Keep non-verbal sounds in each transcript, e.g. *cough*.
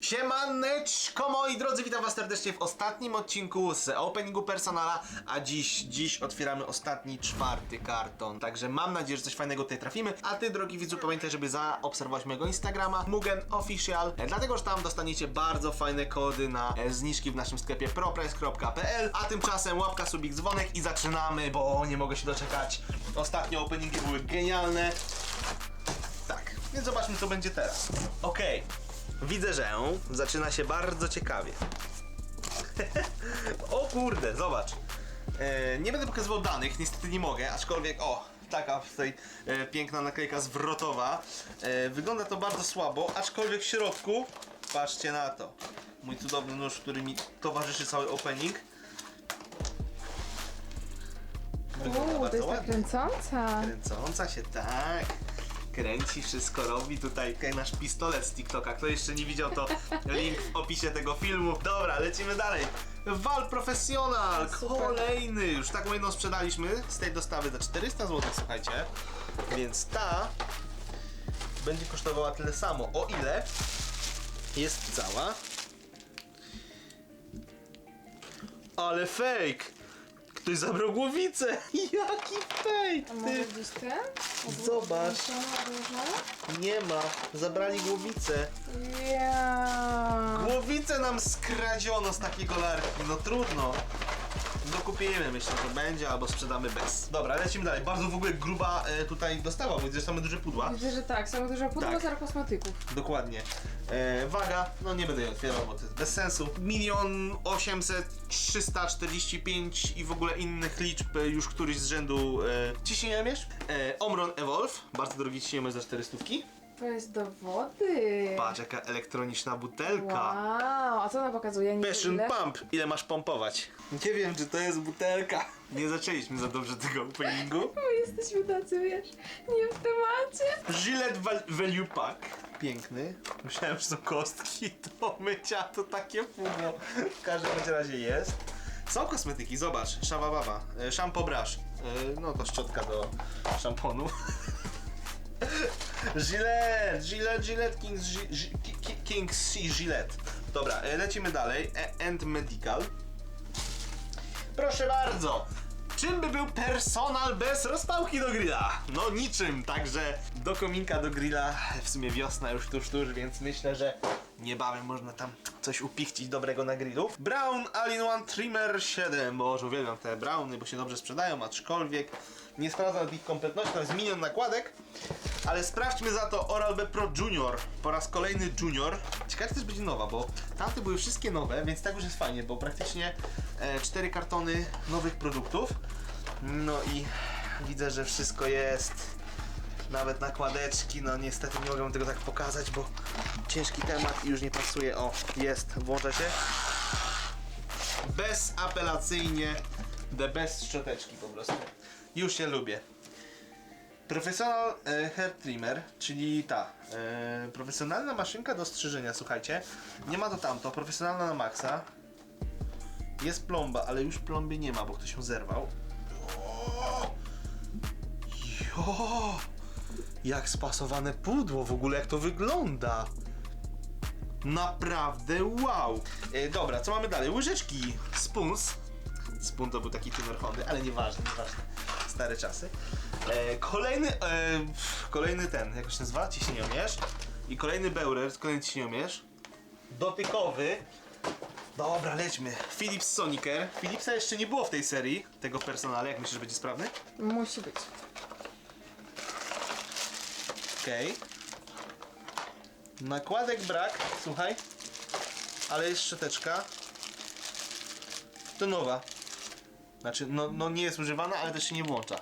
Siemaneczko moi drodzy, witam was serdecznie w ostatnim odcinku z openingu personala, a dziś, dziś otwieramy ostatni, czwarty karton, także mam nadzieję, że coś fajnego tutaj trafimy, a ty drogi widzu pamiętaj, żeby zaobserwować mojego Instagrama, Mugen Official, dlatego, że tam dostaniecie bardzo fajne kody na e, zniżki w naszym sklepie proprice.pl, a tymczasem łapka, subik, dzwonek i zaczynamy, bo nie mogę się doczekać, ostatnie openingi były genialne, tak, więc zobaczmy co będzie teraz. Okej, widzę, że zaczyna się bardzo ciekawie. *laughs* o kurde, zobacz. E, nie będę pokazywał danych, niestety nie mogę, aczkolwiek o, taka tutaj e, piękna naklejka zwrotowa. E, wygląda to bardzo słabo, aczkolwiek w środku, patrzcie na to. Mój cudowny nóż, który mi towarzyszy cały opening. Wygląda Uuu, to bardzo jest tak ładnie. kręcąca. Kręcąca się, tak. Kręci, wszystko robi. Tutaj nasz pistolet z TikToka. Kto jeszcze nie widział, to *laughs* link w opisie tego filmu. Dobra, lecimy dalej. Wal Professional, Super. kolejny. Już taką jedną sprzedaliśmy z tej dostawy za 400 zł, słuchajcie. Więc ta będzie kosztowała tyle samo. O ile jest cała. Ale fake! Ktoś zabrał głowicę! *laughs* Jaki fake! A może Ty! gdzieś ten? Zobacz. Nie ma, zabrali głowicę. Ja. Głowicę nam skradziono z takiej golarki, no trudno. Dokupimy, myślę, że będzie, albo sprzedamy bez. Dobra, lecimy dalej. Bardzo w ogóle gruba e, tutaj dostawa, bo widzę, że same duże pudła. Widzę, że tak, są dużo pudło Tak. tak. kosmetyków. Dokładnie. E, waga, no nie będę jej otwierał, bo to jest bez sensu. Milion osiemset, 345 i w ogóle innych liczb, e, już któryś z rzędu e, ciśnieniomierz. E, Omron Evolve, bardzo drogi ciśnieniomierz za 400. To jest do wody. Patrz, jaka elektroniczna butelka. Wow, a co ona pokazuje? Nie Passion ile? Pump, ile masz pompować? Nie wiem, czy to jest butelka. Nie zaczęliśmy za dobrze tego openingu. *laughs* My jesteśmy tacy, wiesz, nie w temacie. Gillette Val- Value Pack. Piękny. Myślałem, że są kostki do mycia, to takie pudło. W każdym razie jest. Są kosmetyki, zobacz, Shawa Baba, e, brush, e, no to szczotka do szamponu. *laughs* Gillette, Gillette, Gillette, King's, King's C Gillette. Dobra, e, lecimy dalej. E- End Medical. Proszę bardzo! Czym by był personal bez rozpałki do grilla? No niczym, także do kominka do grilla, w sumie wiosna już tuż, tuż, więc myślę, że niebawem można tam coś upichcić dobrego na grillu. Brown All-in-One Trimmer 7, bo uwielbiam te browny, bo się dobrze sprzedają, aczkolwiek nie sprawdzam ich kompletności, to jest milion nakładek. Ale sprawdźmy za to Oral-B Pro Junior. Po raz kolejny Junior. Ciekawe, czy też będzie nowa, bo tamte były wszystkie nowe, więc tak już jest fajnie, bo praktycznie e, cztery kartony nowych produktów. No i widzę, że wszystko jest. Nawet nakładeczki, no niestety nie mogę tego tak pokazać, bo ciężki temat i już nie pasuje. O, jest, włącza się. Bezapelacyjnie the best szczoteczki po prostu. Już się lubię. Professional e, Hair Trimmer, czyli ta e, profesjonalna maszynka do strzyżenia, słuchajcie. Nie ma to tamto, profesjonalna na maksa. Jest plomba, ale już plomby nie ma, bo ktoś ją zerwał. O! Jo! Jak spasowane pudło w ogóle, jak to wygląda. Naprawdę wow! E, dobra, co mamy dalej? Łyżeczki Spoons. Spoon to był taki tuner Hondy, ale nieważne, nieważne. Stare czasy. E, kolejny, e, kolejny ten, jak się nazywa? Ciśnieniomierz. I kolejny Beurer, kolejny ciśnieniomierz. Dotykowy. Dobra, lećmy. Philips Sonicer. Philipsa jeszcze nie było w tej serii, tego personale. Jak myślisz, że będzie sprawny? Musi być. Okej. Nakładek brak, słuchaj. Ale jest szczoteczka. To nowa. Znaczy, no, no nie jest używana, ale też się nie włącza.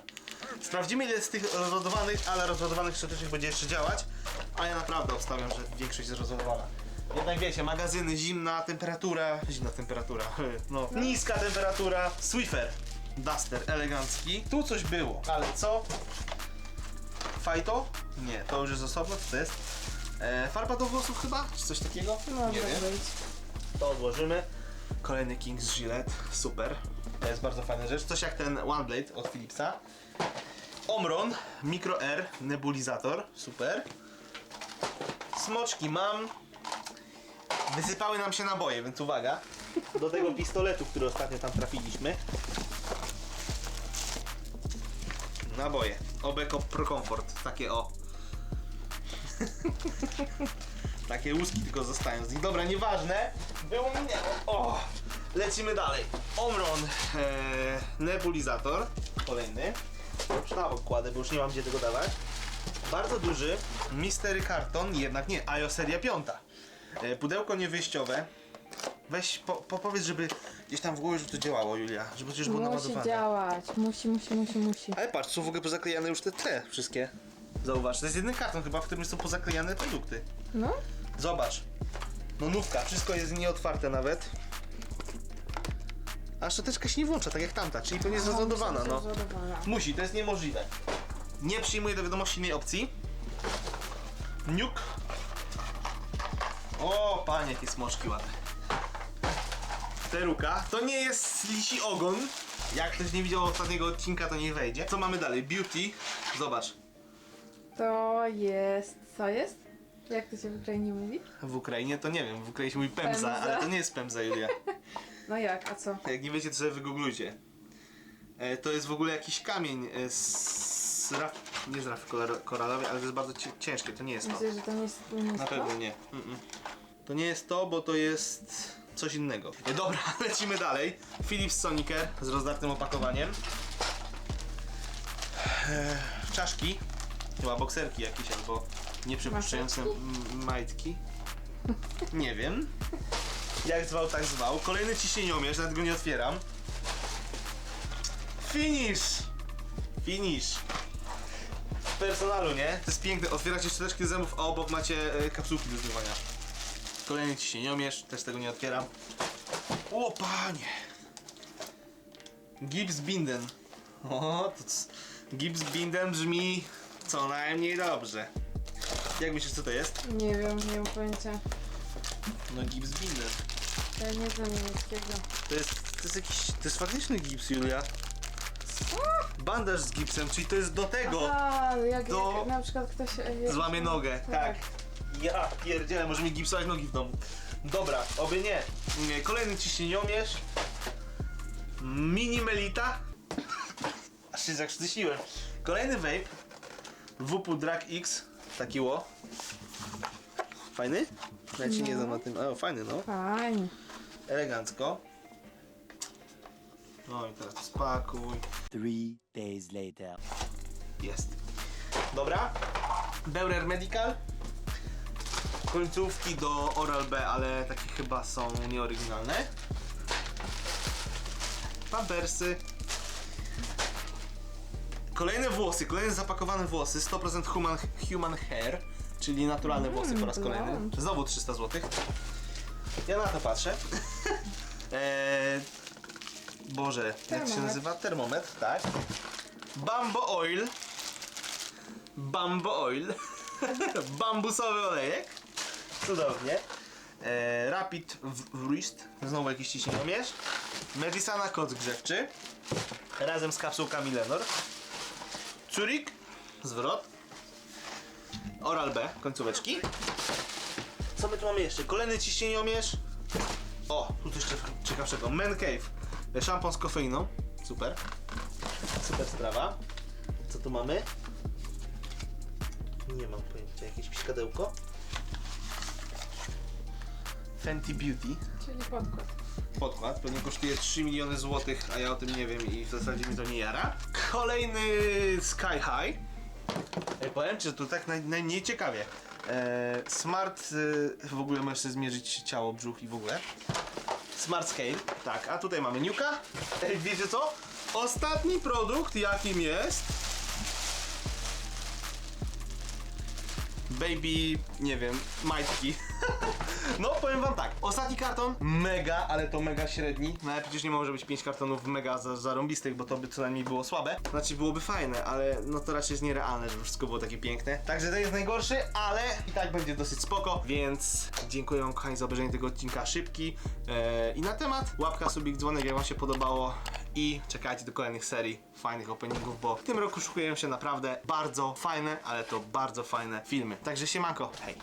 Sprawdzimy ile z tych rozładowanych, ale rozładowanych szczoteczek będzie jeszcze działać. A ja naprawdę obstawiam, że większość jest rozładowana. Jednak wiecie, magazyny, zimna temperatura, zimna temperatura, *laughs* no, niska temperatura, Swiffer, Duster elegancki. Tu coś było, ale co? Fajto? Nie, to już jest osobno, co to jest? E, farba do włosów chyba? Czy coś takiego? Może nie wiem. To odłożymy. Kolejny King's Gillette, super. To jest bardzo fajna rzecz. Coś jak ten One Blade od Philipsa. Omron Micro R nebulizator, super. Smoczki mam. Wysypały nam się naboje, więc uwaga. Do tego pistoletu, który ostatnio tam trafiliśmy. Naboje. Obeko Pro Comfort. Takie o. *laughs* Takie łuski tylko zostają z nich. Dobra, nieważne. Było minęło. O! Lecimy dalej. Omron e, nebulizator. Kolejny. Bok kładę, bo już nie mam gdzie tego dawać. Bardzo duży mystery karton, jednak nie, IO seria 5. E, pudełko niewyjściowe. Weź, po, po, powiedz, żeby gdzieś tam w głowie, żeby to działało, Julia. Żeby przecież było Musi naładowane. działać. Musi, musi, musi, musi. Ale patrz, są w ogóle pozaklejane już te, te wszystkie. Zauważ, to jest jeden karton chyba, w którym są pozaklejane produkty. No? Zobacz. No nówka, wszystko jest nieotwarte nawet. A szczoteczka się nie włącza, tak jak tamta, czyli to nie jest rozładowana, no. Rozładowana. Musi, to jest niemożliwe. Nie przyjmuję do wiadomości innej opcji. Nuke. O, panie, jakie smoczki ładne. Peruka. To nie jest lisi ogon. Jak ktoś nie widział ostatniego odcinka, to nie wejdzie. Co mamy dalej? Beauty. Zobacz. To jest... Co jest? Jak to się w Ukrainie mówi? W Ukrainie to nie wiem, w Ukrainie się mówi pemza, Pemza. ale to nie jest pemza, Julia. *laughs* No jak, a co? Jak nie wiecie, to sobie wygooglujcie. E, to jest w ogóle jakiś kamień e, z raf... nie z kolor- koralowej, ale to jest bardzo ciężkie, to nie jest to. Myślę, że to nie jest... Nie jest Na to? pewno nie. Mm-mm. To nie jest to, bo to jest coś innego. E, Dobra, *laughs* lecimy dalej. Philips Sonicer z rozdartym opakowaniem. E, czaszki. Chyba bokserki jakieś albo nieprzepuszczające m- majtki. Nie wiem. Jak zwał, tak zwał. Kolejny ciśnieniomierz, nawet go nie otwieram. Finish! Finish! W personalu, nie? To jest piękne. Otwieracie szczoteczki zębów, a obok macie e, kapsułki do zmywania. Kolejny ciśnieniomierz, też tego nie otwieram. O panie! Gibbs Binden. O, to Gibbs Binden brzmi co najmniej dobrze. Jak myślisz, co to jest? Nie wiem, nie mam pojęcia. No Gibbs Binden. Ja nie znam niemieckiego. To jest, to jest jakiś, to jest faktyczny gips, Julia. Bandaż z gipsem, czyli to jest do tego. A, jak, do- jak na przykład ktoś... jak- Złamie nogę, tak. Tak. Ja pierdzielę, może mi gipsować nogi w domu. Dobra, oby nie. Nie, Kolejny ciśnieniomierz. Mini Melita. *laughs* Aż się zakrztusiłem. Kolejny vape. WP Drag X. Taki ło. Fajny? Ja ci nie No. znam na tym. O, fajny no. Fajnie. Elegancko. No i teraz to spakuj. Three days later. Jest. Dobra. Beurer Medical. Końcówki do Oral B, ale takie chyba są nieoryginalne. Pampersy. Kolejne włosy, kolejne zapakowane włosy, 100% human, human hair, czyli naturalne włosy po raz kolejny. blond. Znowu 300 zł. Ja na to patrzę. eee, *laughs* Boże, jak się Termometr. nazywa? Termometr, tak. Bambo Oil. Bambo Oil. *laughs* Bambusowy olejek. Cudownie. E, Rapid Wrist. Znowu jakiś ciśnieniomierz. Medisana koc grzewczy. Razem z kapsułkami Lenor. Curik. Zwrot. Oral B. Końcóweczki. Co my tu mamy jeszcze? Kolejny ciśnieniomierz. O, tu coś ciekaw- ciekawszego. Man Cave. Szampon z kofeiną. Super. Super sprawa. Co tu mamy? Nie mam pojęcia. Jakieś pśkadełko. Fenty Beauty. Czyli podkład. Podkład. Pewnie kosztuje 3 miliony złotych, a ja o tym nie wiem i w zasadzie mi to nie jara. Kolejny Sky High. Ej, powiem ci, że tu tak naj, najmniej ciekawie. E, smart, e, w ogóle możesz sobie zmierzyć ciało, brzuch i w ogóle. Smart Scale, tak, a tutaj mamy Nuka. Ej, wiecie co? Ostatni produkt, jakim jest... Baby, nie wiem, majtki. *laughs* No, powiem wam tak, ostatni karton, mega, ale to mega średni. No ale przecież nie może być 5 kartonów mega za- zarąbistych, bo to by co najmniej było słabe. Znaczy byłoby fajne, ale no to raczej jest nierealne, żeby wszystko było takie piękne. Także ten jest najgorszy, ale i tak będzie dosyć spoko, więc dziękuję wam kochani za obejrzenie tego odcinka szybki. Eee, I na temat, łapka, subik, dzwonek, jak wam się podobało i czekajcie do kolejnych serii fajnych openingów, bo w tym roku szukują się naprawdę bardzo fajne, ale to bardzo fajne filmy. Także siemanko, hej!